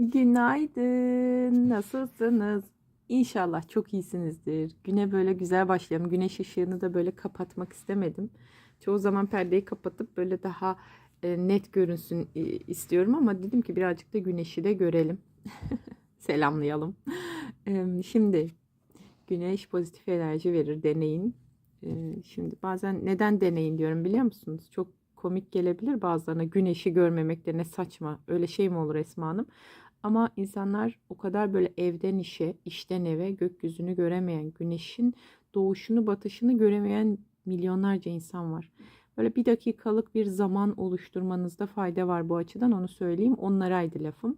Günaydın. Nasılsınız? İnşallah çok iyisinizdir. Güne böyle güzel başlayalım. Güneş ışığını da böyle kapatmak istemedim. Çoğu zaman perdeyi kapatıp böyle daha e, net görünsün e, istiyorum ama dedim ki birazcık da güneşi de görelim. Selamlayalım. Şimdi güneş pozitif enerji verir. Deneyin. E, Şimdi bazen neden deneyin diyorum biliyor musunuz? Çok komik gelebilir bazılarına. Güneşi görmemek de ne saçma. Öyle şey mi olur Esma Hanım? Ama insanlar o kadar böyle evden işe, işten eve, gökyüzünü göremeyen, güneşin doğuşunu, batışını göremeyen milyonlarca insan var. Böyle bir dakikalık bir zaman oluşturmanızda fayda var bu açıdan onu söyleyeyim. Onlaraydı lafım.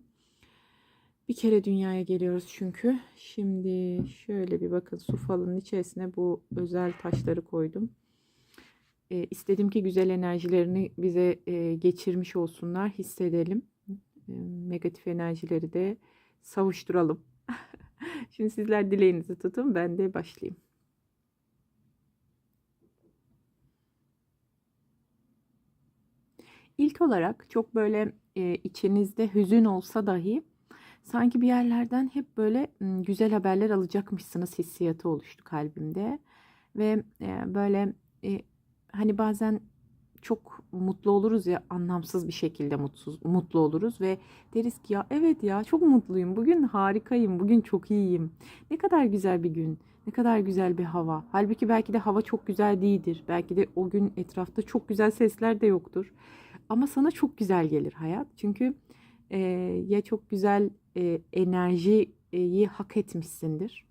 Bir kere dünyaya geliyoruz çünkü. Şimdi şöyle bir bakın su falının içerisine bu özel taşları koydum. E, istedim ki güzel enerjilerini bize e, geçirmiş olsunlar, hissedelim. Negatif enerjileri de savuşturalım. Şimdi sizler dileğinizi tutun, ben de başlayayım. İlk olarak çok böyle e, içinizde hüzün olsa dahi sanki bir yerlerden hep böyle güzel haberler alacakmışsınız hissiyatı oluştu kalbimde. Ve e, böyle e, hani bazen çok mutlu oluruz ya anlamsız bir şekilde mutsuz mutlu oluruz ve deriz ki ya evet ya çok mutluyum. Bugün harikayım. Bugün çok iyiyim. Ne kadar güzel bir gün. Ne kadar güzel bir hava. Halbuki belki de hava çok güzel değildir. Belki de o gün etrafta çok güzel sesler de yoktur. Ama sana çok güzel gelir hayat. Çünkü e, ya çok güzel e, enerjiyi hak etmişsindir.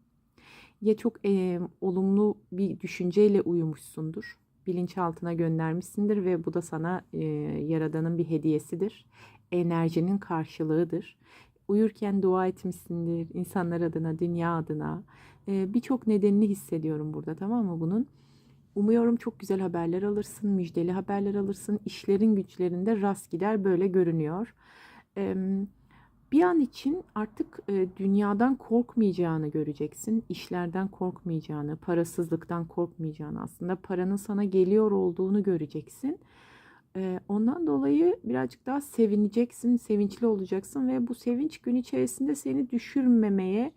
Ya çok e, olumlu bir düşünceyle uyumuşsundur bilinçaltına göndermişsindir ve bu da sana e, yaradanın bir hediyesidir. Enerjinin karşılığıdır. Uyurken dua etmişsindir insanlar adına, dünya adına. E, Birçok nedenini hissediyorum burada tamam mı bunun? Umuyorum çok güzel haberler alırsın, müjdeli haberler alırsın. İşlerin güçlerinde rast gider böyle görünüyor. Evet bir an için artık e, dünyadan korkmayacağını göreceksin. işlerden korkmayacağını, parasızlıktan korkmayacağını aslında paranın sana geliyor olduğunu göreceksin. E, ondan dolayı birazcık daha sevineceksin, sevinçli olacaksın ve bu sevinç gün içerisinde seni düşürmemeye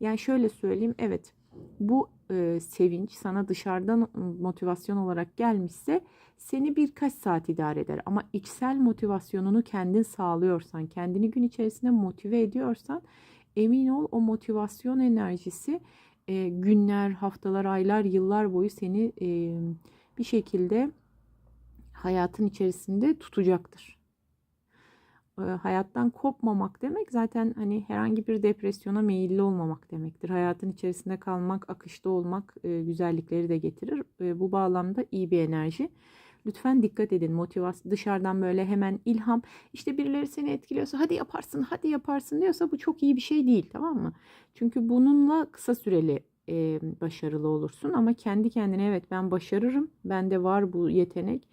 yani şöyle söyleyeyim evet bu e, sevinç sana dışarıdan motivasyon olarak gelmişse seni birkaç saat idare eder. Ama içsel motivasyonunu kendin sağlıyorsan, kendini gün içerisinde motive ediyorsan emin ol o motivasyon enerjisi e, günler, haftalar, aylar, yıllar boyu seni e, bir şekilde hayatın içerisinde tutacaktır hayattan kopmamak demek zaten hani herhangi bir depresyona meyilli olmamak demektir. Hayatın içerisinde kalmak, akışta olmak güzellikleri de getirir. Bu bağlamda iyi bir enerji. Lütfen dikkat edin motivasyon dışarıdan böyle hemen ilham işte birileri seni etkiliyorsa hadi yaparsın hadi yaparsın diyorsa bu çok iyi bir şey değil tamam mı? Çünkü bununla kısa süreli e, başarılı olursun ama kendi kendine evet ben başarırım bende var bu yetenek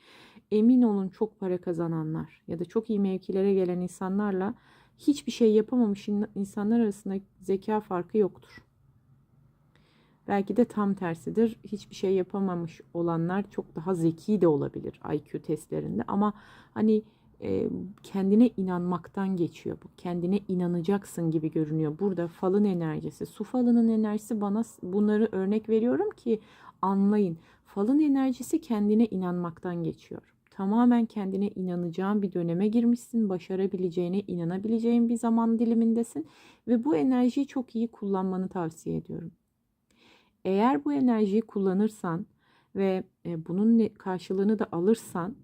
emin olun çok para kazananlar ya da çok iyi mevkilere gelen insanlarla hiçbir şey yapamamış insanlar arasında zeka farkı yoktur. Belki de tam tersidir. Hiçbir şey yapamamış olanlar çok daha zeki de olabilir IQ testlerinde ama hani e, kendine inanmaktan geçiyor bu. Kendine inanacaksın gibi görünüyor. Burada falın enerjisi, su falının enerjisi bana bunları örnek veriyorum ki anlayın. Falın enerjisi kendine inanmaktan geçiyor tamamen kendine inanacağın bir döneme girmişsin. Başarabileceğine inanabileceğin bir zaman dilimindesin ve bu enerjiyi çok iyi kullanmanı tavsiye ediyorum. Eğer bu enerjiyi kullanırsan ve e, bunun karşılığını da alırsan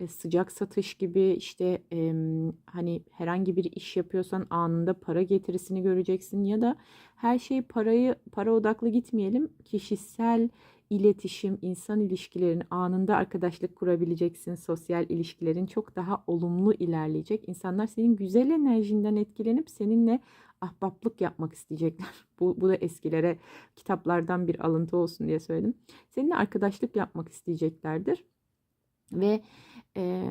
e, sıcak satış gibi işte hani herhangi bir iş yapıyorsan anında para getirisini göreceksin ya da her şey parayı para odaklı gitmeyelim kişisel iletişim, insan ilişkilerin anında arkadaşlık kurabileceksin. Sosyal ilişkilerin çok daha olumlu ilerleyecek. İnsanlar senin güzel enerjinden etkilenip seninle ahbaplık yapmak isteyecekler. Bu, bu da eskilere kitaplardan bir alıntı olsun diye söyledim. Seninle arkadaşlık yapmak isteyeceklerdir. Ve e,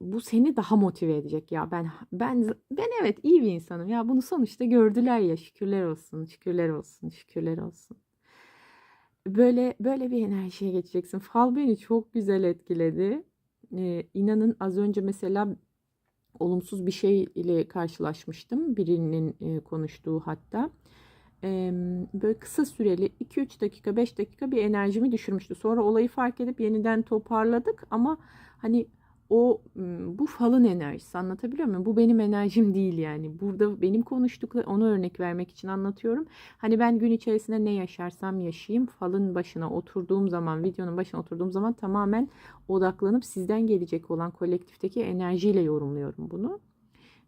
bu seni daha motive edecek ya ben ben ben evet iyi bir insanım ya bunu sonuçta gördüler ya şükürler olsun şükürler olsun şükürler olsun böyle böyle bir enerjiye geçeceksin. Fal beni çok güzel etkiledi. Ee, inanın az önce mesela olumsuz bir şey ile karşılaşmıştım. Birinin e, konuştuğu hatta. E, böyle kısa süreli 2-3 dakika 5 dakika bir enerjimi düşürmüştü. Sonra olayı fark edip yeniden toparladık ama hani o bu falın enerjisi anlatabiliyor muyum? Bu benim enerjim değil yani. Burada benim konuştukları onu örnek vermek için anlatıyorum. Hani ben gün içerisinde ne yaşarsam yaşayayım falın başına oturduğum zaman videonun başına oturduğum zaman tamamen odaklanıp sizden gelecek olan kolektifteki enerjiyle yorumluyorum bunu.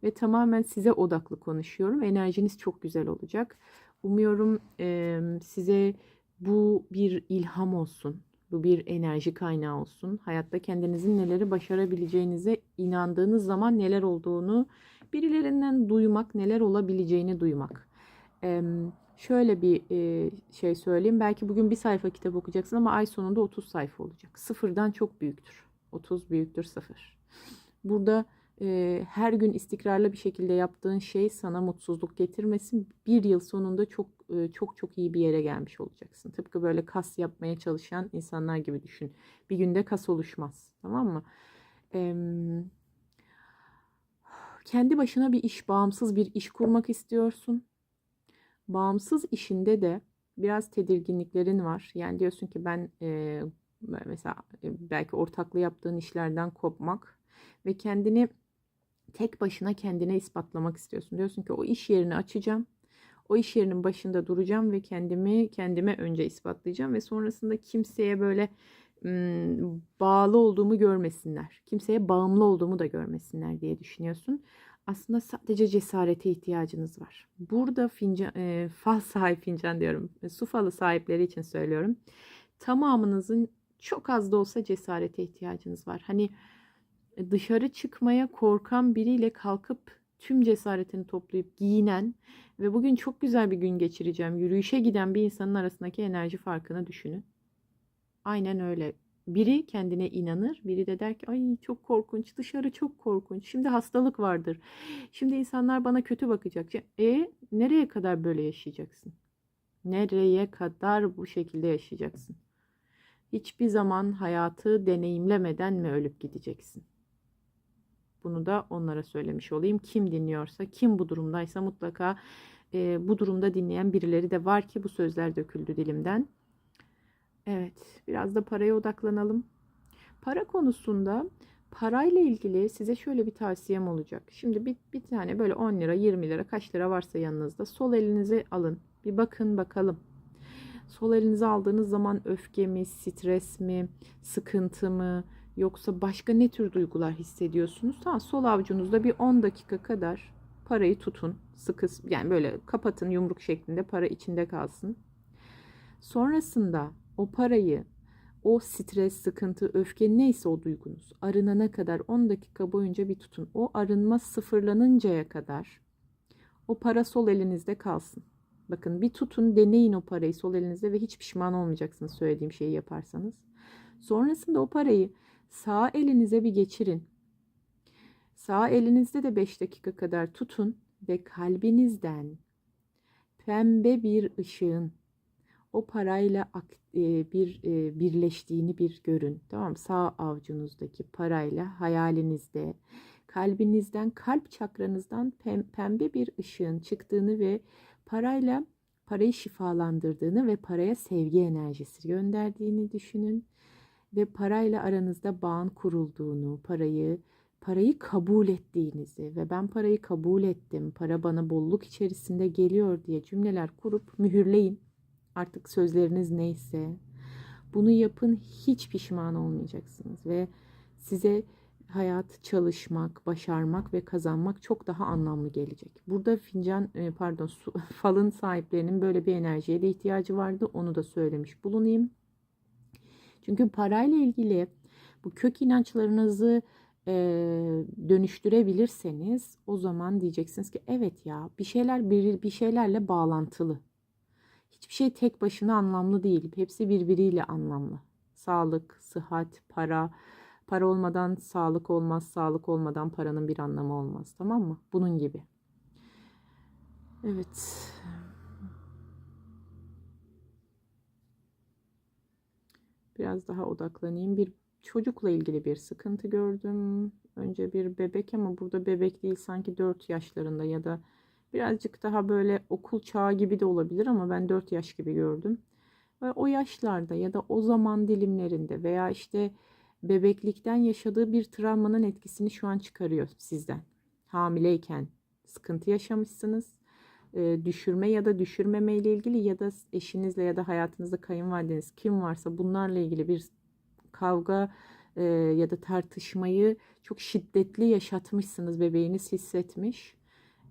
Ve tamamen size odaklı konuşuyorum. Enerjiniz çok güzel olacak. Umuyorum e, size bu bir ilham olsun bu bir enerji kaynağı olsun. Hayatta kendinizin neleri başarabileceğinize inandığınız zaman neler olduğunu birilerinden duymak, neler olabileceğini duymak. Ee, şöyle bir e, şey söyleyeyim. Belki bugün bir sayfa kitap okuyacaksın ama ay sonunda 30 sayfa olacak. Sıfırdan çok büyüktür. 30 büyüktür sıfır. Burada e, her gün istikrarlı bir şekilde yaptığın şey sana mutsuzluk getirmesin. Bir yıl sonunda çok e, çok çok iyi bir yere gelmiş olacaksın. Tıpkı böyle kas yapmaya çalışan insanlar gibi düşün. Bir günde kas oluşmaz. Tamam mı? E, kendi başına bir iş, bağımsız bir iş kurmak istiyorsun. Bağımsız işinde de biraz tedirginliklerin var. Yani diyorsun ki ben e, mesela e, belki ortaklı yaptığın işlerden kopmak ve kendini tek başına kendine ispatlamak istiyorsun. Diyorsun ki o iş yerini açacağım. O iş yerinin başında duracağım ve kendimi kendime önce ispatlayacağım ve sonrasında kimseye böyle bağlı olduğumu görmesinler. Kimseye bağımlı olduğumu da görmesinler diye düşünüyorsun. Aslında sadece cesarete ihtiyacınız var. Burada fincan, e, fal sahip fincan diyorum. Su falı sahipleri için söylüyorum. Tamamınızın çok az da olsa cesarete ihtiyacınız var. Hani dışarı çıkmaya korkan biriyle kalkıp tüm cesaretini toplayıp giyinen ve bugün çok güzel bir gün geçireceğim. Yürüyüşe giden bir insanın arasındaki enerji farkını düşünün. Aynen öyle. Biri kendine inanır, biri de der ki ay çok korkunç, dışarı çok korkunç. Şimdi hastalık vardır. Şimdi insanlar bana kötü bakacak. E nereye kadar böyle yaşayacaksın? Nereye kadar bu şekilde yaşayacaksın? Hiçbir zaman hayatı deneyimlemeden mi ölüp gideceksin? Bunu da onlara söylemiş olayım. Kim dinliyorsa, kim bu durumdaysa mutlaka e, bu durumda dinleyen birileri de var ki bu sözler döküldü dilimden. Evet, biraz da paraya odaklanalım. Para konusunda parayla ilgili size şöyle bir tavsiyem olacak. Şimdi bir, bir tane böyle 10 lira, 20 lira, kaç lira varsa yanınızda sol elinize alın. Bir bakın bakalım. Sol elinize aldığınız zaman öfke mi, stres mi, sıkıntı mı, Yoksa başka ne tür duygular hissediyorsunuz? Tamam sol avucunuzda bir 10 dakika kadar parayı tutun. Sıkı yani böyle kapatın yumruk şeklinde para içinde kalsın. Sonrasında o parayı o stres, sıkıntı, öfke neyse o duygunuz arınana kadar 10 dakika boyunca bir tutun. O arınma sıfırlanıncaya kadar o para sol elinizde kalsın. Bakın bir tutun deneyin o parayı sol elinizde ve hiç pişman olmayacaksınız söylediğim şeyi yaparsanız. Sonrasında o parayı Sağ elinize bir geçirin. Sağ elinizde de 5 dakika kadar tutun ve kalbinizden pembe bir ışığın o parayla e, bir e, birleştiğini bir görün. Tamam Sağ avucunuzdaki parayla hayalinizde kalbinizden kalp çakranızdan pembe bir ışığın çıktığını ve parayla parayı şifalandırdığını ve paraya sevgi enerjisi gönderdiğini düşünün ve parayla aranızda bağın kurulduğunu, parayı parayı kabul ettiğinizi ve ben parayı kabul ettim, para bana bolluk içerisinde geliyor diye cümleler kurup mühürleyin. Artık sözleriniz neyse bunu yapın hiç pişman olmayacaksınız ve size hayat çalışmak, başarmak ve kazanmak çok daha anlamlı gelecek. Burada fincan e, pardon su, falın sahiplerinin böyle bir enerjiye de ihtiyacı vardı. Onu da söylemiş bulunayım. Çünkü parayla ilgili bu kök inançlarınızı e, dönüştürebilirseniz o zaman diyeceksiniz ki evet ya bir şeyler bir, bir şeylerle bağlantılı. Hiçbir şey tek başına anlamlı değil. Hepsi birbiriyle anlamlı. Sağlık, sıhhat, para. Para olmadan sağlık olmaz, sağlık olmadan paranın bir anlamı olmaz. Tamam mı? Bunun gibi. Evet. Biraz daha odaklanayım. Bir çocukla ilgili bir sıkıntı gördüm. Önce bir bebek ama burada bebek değil sanki 4 yaşlarında ya da birazcık daha böyle okul çağı gibi de olabilir ama ben 4 yaş gibi gördüm. Ve o yaşlarda ya da o zaman dilimlerinde veya işte bebeklikten yaşadığı bir travmanın etkisini şu an çıkarıyor sizden. Hamileyken sıkıntı yaşamışsınız. E, düşürme ya da düşürmeme ile ilgili ya da eşinizle ya da hayatınızda kayınvalideniz kim varsa bunlarla ilgili bir kavga e, ya da tartışmayı çok şiddetli yaşatmışsınız. Bebeğiniz hissetmiş.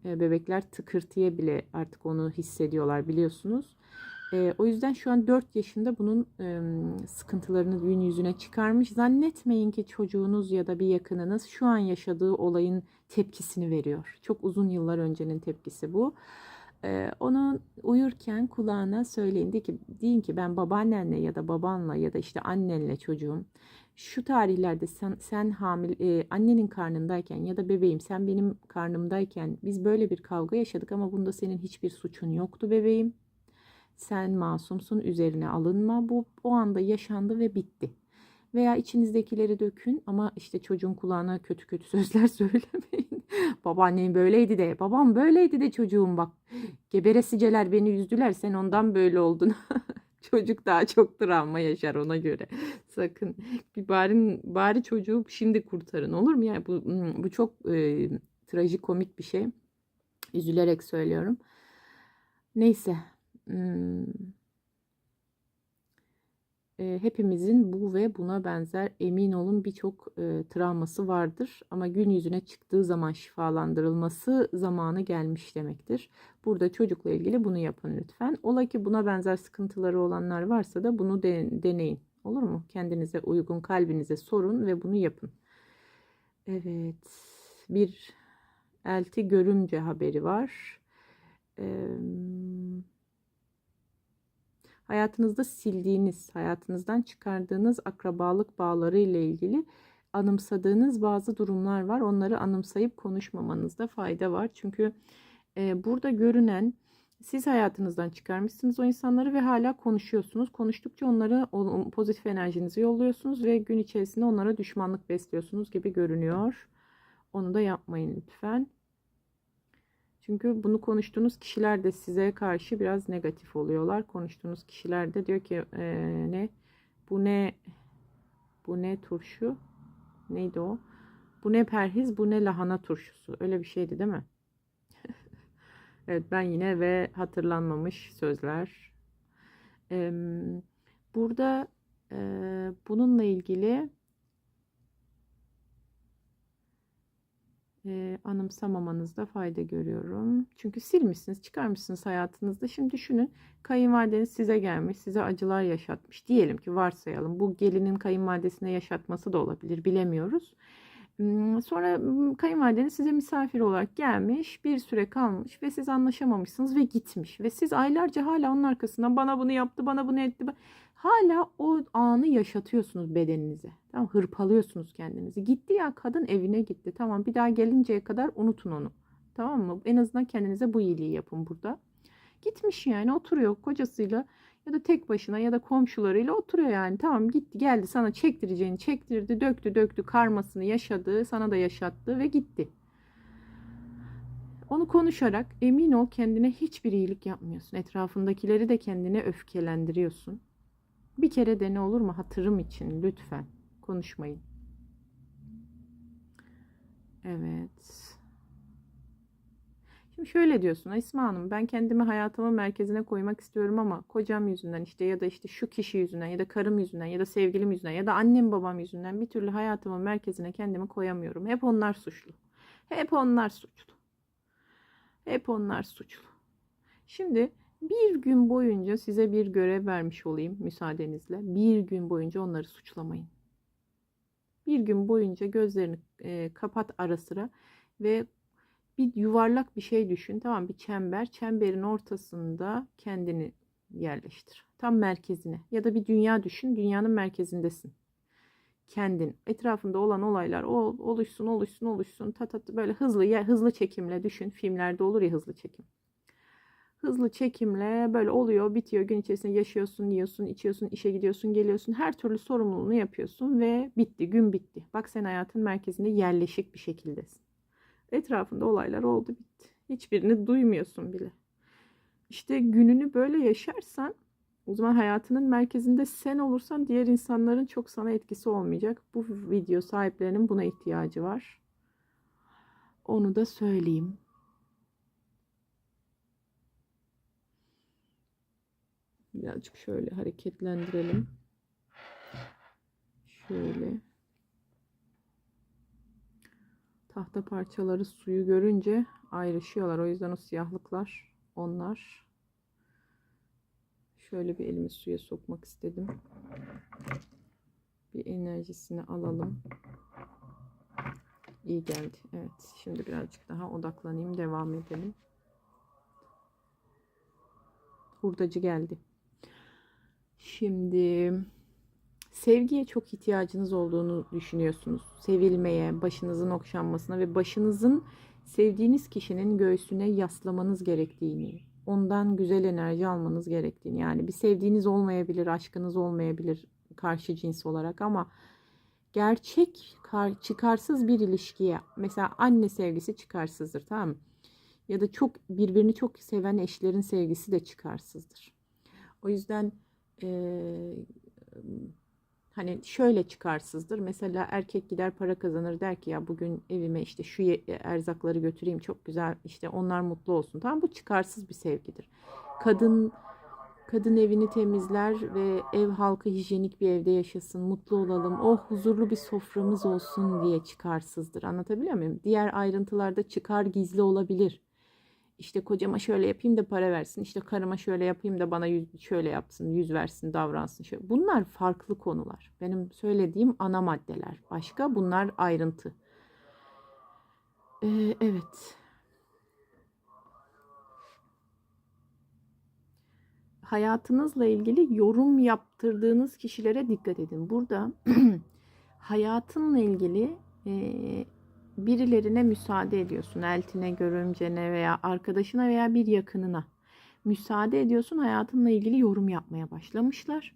E, bebekler tıkırtıya bile artık onu hissediyorlar biliyorsunuz. E, o yüzden şu an 4 yaşında bunun e, sıkıntılarını gün yüzüne çıkarmış. Zannetmeyin ki çocuğunuz ya da bir yakınınız şu an yaşadığı olayın tepkisini veriyor. Çok uzun yıllar öncenin tepkisi bu. E, onu uyurken kulağına söyleyin de ki deyin ki ben babaannenle ya da babanla ya da işte annenle çocuğum şu tarihlerde sen, sen hamile e, annenin karnındayken ya da bebeğim sen benim karnımdayken biz böyle bir kavga yaşadık ama bunda senin hiçbir suçun yoktu bebeğim sen masumsun üzerine alınma. Bu o anda yaşandı ve bitti. Veya içinizdekileri dökün ama işte çocuğun kulağına kötü kötü sözler söylemeyin. Babaannem böyleydi de, babam böyleydi de çocuğum bak. Geberesiceler beni üzdüler sen ondan böyle oldun. Çocuk daha çok travma yaşar ona göre. Sakın bir bari, bari çocuğu şimdi kurtarın olur mu? Yani bu, bu çok e, trajikomik bir şey. Üzülerek söylüyorum. Neyse Hmm. E, hepimizin bu ve buna benzer emin olun birçok e, travması vardır ama gün yüzüne çıktığı zaman şifalandırılması zamanı gelmiş demektir. Burada çocukla ilgili bunu yapın lütfen. Ola ki buna benzer sıkıntıları olanlar varsa da bunu de, deneyin. Olur mu? Kendinize uygun kalbinize sorun ve bunu yapın. Evet. Bir elti görümce haberi var. Eee hayatınızda sildiğiniz, hayatınızdan çıkardığınız akrabalık bağları ile ilgili anımsadığınız bazı durumlar var. Onları anımsayıp konuşmamanızda fayda var. Çünkü e, burada görünen siz hayatınızdan çıkarmışsınız o insanları ve hala konuşuyorsunuz. Konuştukça onlara pozitif enerjinizi yolluyorsunuz ve gün içerisinde onlara düşmanlık besliyorsunuz gibi görünüyor. Onu da yapmayın lütfen. Çünkü bunu konuştuğunuz kişiler de size karşı biraz negatif oluyorlar. Konuştuğunuz kişiler de diyor ki e, ne bu ne bu ne turşu neydi o? Bu ne perhiz bu ne lahana turşusu. Öyle bir şeydi değil mi? evet ben yine ve hatırlanmamış sözler. Ee, burada e, bununla ilgili e, anımsamamanızda fayda görüyorum. Çünkü silmişsiniz, çıkarmışsınız hayatınızda. Şimdi düşünün kayınvalideniz size gelmiş, size acılar yaşatmış. Diyelim ki varsayalım bu gelinin kayınvalidesine yaşatması da olabilir bilemiyoruz. Sonra kayınvalideniz size misafir olarak gelmiş, bir süre kalmış ve siz anlaşamamışsınız ve gitmiş. Ve siz aylarca hala onun arkasından bana bunu yaptı, bana bunu etti. Hala o anı yaşatıyorsunuz bedeninize. Tamam hırpalıyorsunuz kendinizi. Gitti ya kadın evine gitti. Tamam bir daha gelinceye kadar unutun onu. Tamam mı? En azından kendinize bu iyiliği yapın burada. Gitmiş yani oturuyor kocasıyla ya da tek başına ya da komşularıyla oturuyor yani. Tamam gitti geldi sana çektireceğini çektirdi, döktü döktü karmasını yaşadı, sana da yaşattı ve gitti. Onu konuşarak emin ol kendine hiçbir iyilik yapmıyorsun. Etrafındakileri de kendine öfkelendiriyorsun. Bir kere de ne olur mu hatırım için lütfen konuşmayın. Evet. Şimdi şöyle diyorsun Esma Hanım ben kendimi hayatımın merkezine koymak istiyorum ama kocam yüzünden işte ya da işte şu kişi yüzünden ya da karım yüzünden ya da sevgilim yüzünden ya da annem babam yüzünden bir türlü hayatımın merkezine kendimi koyamıyorum. Hep onlar suçlu. Hep onlar suçlu. Hep onlar suçlu. Şimdi bir gün boyunca size bir görev vermiş olayım müsaadenizle. Bir gün boyunca onları suçlamayın. Bir gün boyunca gözlerini e, kapat ara sıra ve bir yuvarlak bir şey düşün. Tamam bir çember. Çemberin ortasında kendini yerleştir. Tam merkezine. Ya da bir dünya düşün. Dünyanın merkezindesin. Kendin. Etrafında olan olaylar oluşsun, oluşsun, oluşsun. Ta ta böyle hızlı ya hızlı çekimle düşün. Filmlerde olur ya hızlı çekim. Hızlı çekimle böyle oluyor, bitiyor. Gün içerisinde yaşıyorsun, yiyorsun, içiyorsun, işe gidiyorsun, geliyorsun. Her türlü sorumluluğunu yapıyorsun ve bitti, gün bitti. Bak sen hayatın merkezinde yerleşik bir şekildesin. Etrafında olaylar oldu, bitti. Hiçbirini duymuyorsun bile. İşte gününü böyle yaşarsan o zaman hayatının merkezinde sen olursan diğer insanların çok sana etkisi olmayacak. Bu video sahiplerinin buna ihtiyacı var. Onu da söyleyeyim. Birazcık şöyle hareketlendirelim. Şöyle. Tahta parçaları suyu görünce ayrışıyorlar. O yüzden o siyahlıklar onlar. Şöyle bir elimi suya sokmak istedim. Bir enerjisini alalım. İyi geldi. Evet. Şimdi birazcık daha odaklanayım. Devam edelim. Hurdacı geldi. Şimdi sevgiye çok ihtiyacınız olduğunu düşünüyorsunuz. Sevilmeye, başınızın okşanmasına ve başınızın sevdiğiniz kişinin göğsüne yaslamanız gerektiğini, ondan güzel enerji almanız gerektiğini. Yani bir sevdiğiniz olmayabilir, aşkınız olmayabilir karşı cins olarak ama gerçek çıkarsız bir ilişkiye mesela anne sevgisi çıkarsızdır tamam mı? Ya da çok birbirini çok seven eşlerin sevgisi de çıkarsızdır. O yüzden e, hani şöyle çıkarsızdır. Mesela erkek gider para kazanır der ki ya bugün evime işte şu erzakları götüreyim çok güzel işte onlar mutlu olsun. Tamam bu çıkarsız bir sevgidir. Kadın kadın evini temizler ve ev halkı hijyenik bir evde yaşasın, mutlu olalım, oh huzurlu bir soframız olsun diye çıkarsızdır. Anlatabiliyor muyum? Diğer ayrıntılarda çıkar gizli olabilir. İşte kocama şöyle yapayım da para versin. İşte karıma şöyle yapayım da bana yüz, şöyle yapsın, yüz versin, davransın. Şöyle. Bunlar farklı konular. Benim söylediğim ana maddeler. Başka bunlar ayrıntı. Ee, evet. Hayatınızla ilgili yorum yaptırdığınız kişilere dikkat edin. Burada hayatınla ilgili e, birilerine müsaade ediyorsun. Eltine, görümcene veya arkadaşına veya bir yakınına müsaade ediyorsun. Hayatınla ilgili yorum yapmaya başlamışlar.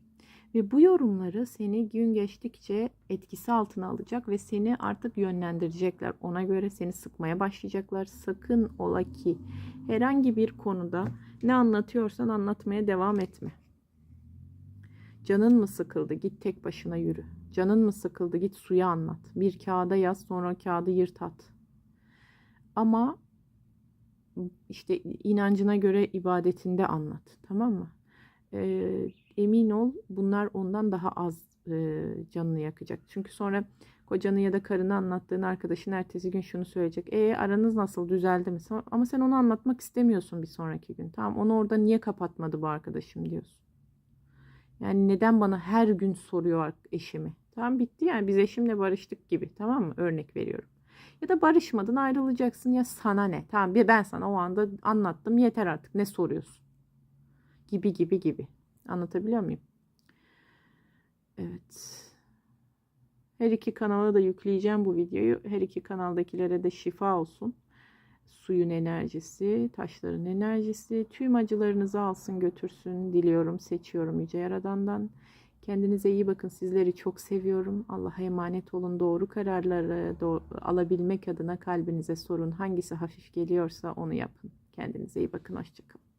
Ve bu yorumları seni gün geçtikçe etkisi altına alacak ve seni artık yönlendirecekler. Ona göre seni sıkmaya başlayacaklar. Sakın ola ki herhangi bir konuda ne anlatıyorsan anlatmaya devam etme. Canın mı sıkıldı? Git tek başına yürü. Canın mı sıkıldı? Git suya anlat. Bir kağıda yaz sonra kağıdı yırt at. Ama işte inancına göre ibadetinde anlat. Tamam mı? Ee, emin ol bunlar ondan daha az e, canını yakacak. Çünkü sonra kocanı ya da karını anlattığın arkadaşın ertesi gün şunu söyleyecek. E aranız nasıl düzeldi mi? Ama sen onu anlatmak istemiyorsun bir sonraki gün. Tamam onu orada niye kapatmadı bu arkadaşım diyorsun. Yani neden bana her gün soruyor eşimi? Tamam bitti yani biz eşimle barıştık gibi tamam mı? Örnek veriyorum. Ya da barışmadın ayrılacaksın ya sana ne? Tamam ben sana o anda anlattım yeter artık ne soruyorsun? Gibi gibi gibi. Anlatabiliyor muyum? Evet. Her iki kanala da yükleyeceğim bu videoyu. Her iki kanaldakilere de şifa olsun. Suyun enerjisi, taşların enerjisi, tüm acılarınızı alsın götürsün diliyorum, seçiyorum Yüce Yaradan'dan. Kendinize iyi bakın. Sizleri çok seviyorum. Allah'a emanet olun. Doğru kararları alabilmek adına kalbinize sorun. Hangisi hafif geliyorsa onu yapın. Kendinize iyi bakın. Hoşçakalın.